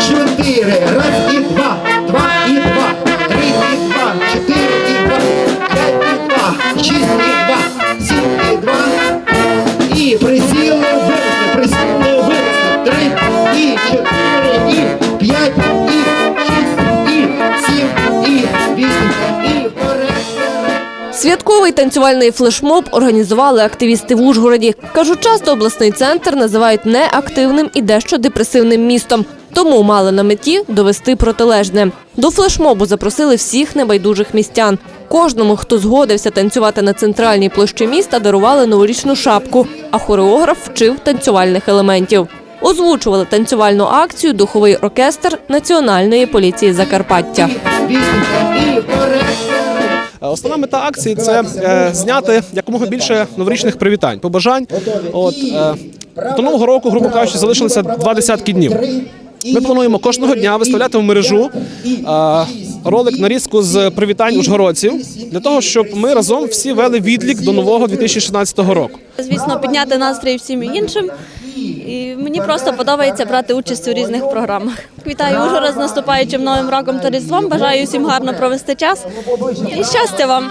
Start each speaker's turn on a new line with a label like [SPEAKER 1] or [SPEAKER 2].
[SPEAKER 1] чотири. Раз і два, два і два, три і два, чотири і два, п'ять і два, шість і два, сім і два. І присіли, виросли, присіли, виросли. Три і чотири, і
[SPEAKER 2] Святковий танцювальний флешмоб організували активісти в Ужгороді. Кажуть, часто обласний центр називають неактивним і дещо депресивним містом. Тому мали на меті довести протилежне. До флешмобу запросили всіх небайдужих містян. Кожному, хто згодився танцювати на центральній площі міста, дарували новорічну шапку, а хореограф вчив танцювальних елементів. Озвучували танцювальну акцію духовий оркестр Національної поліції Закарпаття.
[SPEAKER 3] Основна мета акції це е, зняти якомога більше новорічних привітань, побажань. От е, до нового року, грубо кажучи, залишилося два десятки днів. Ми плануємо кожного дня виставляти в мережу е, ролик нарізку з привітань ужгородців для того, щоб ми разом всі вели відлік до нового 2016 року.
[SPEAKER 4] Звісно, підняти настрій всім іншим. І мені просто подобається брати участь у різних програмах. Вітаю Ужгород з наступаючим новим роком та різдвом. Бажаю всім гарно провести час і щастя вам!